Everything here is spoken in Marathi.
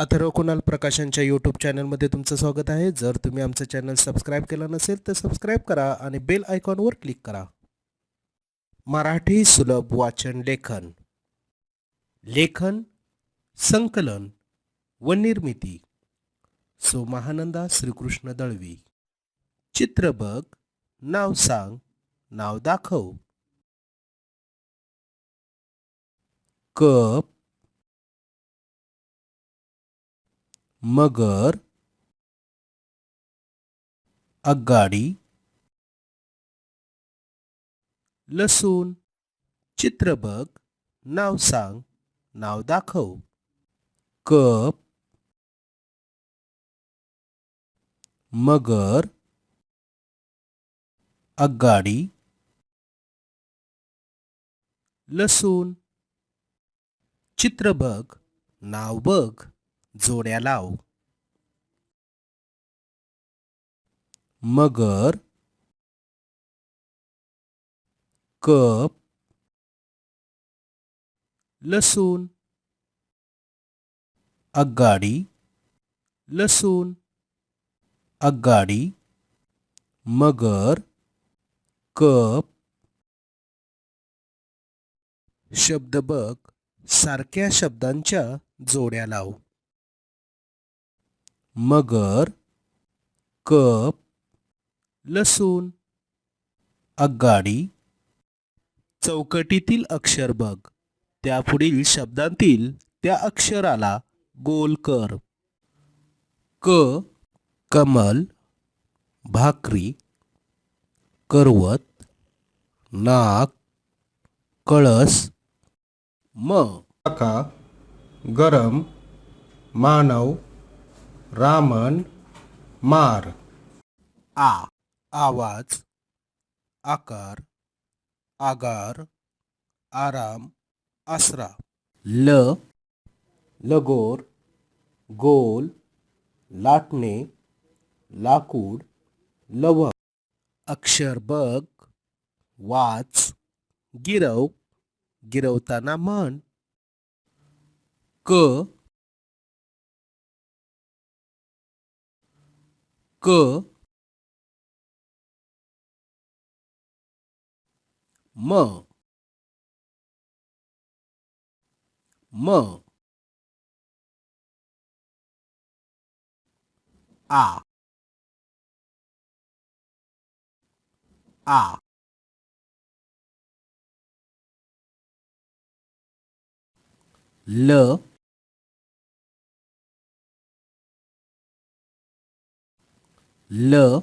अथर्व कुणाल प्रकाशांच्या यूट्यूब चॅनलमध्ये तुमचं स्वागत आहे. जर तुम्ही आमचं चॅनल सबस्क्राईब केलं नसेल तर सबस्क्राईब करा आणि बेल आयकॉनवर क्लिक करा. मराठी सुलभ वाचन लेखन. लेखन संकलन व निर्मिती. सो महानंदा श्रीकृष्ण दळवी. चित्र बघ नाव सांग नाव दाखव. कप मगर आगगाडी लसूण चित्र बघ नाव सांग नाव दाखव. कप मगर अगाडी लसूण चित्र बघ नाव बघ. जोड्या लाव. मगर कप लसूण अगाडी लसूण अगाडी मगर कप. शब्द बघ सारख्या शब्दांच्या जोड्या लाव. मगर कप लसूण आगगाडी चौकटीतील अक्षर बघ. त्यापुढील शब्दांतील त्या अक्षराला गोल कर. क कमल भाकरी करवत नाक कळस म. काका गरम मानव रामन मार. आ आवाज आकार आगार आराम आसरा. ल लगोर गोल लाटणे लाकूड लव अक्षर बघ वाच गिरव गिरवताना म्हण. क क म म आ आ ल ल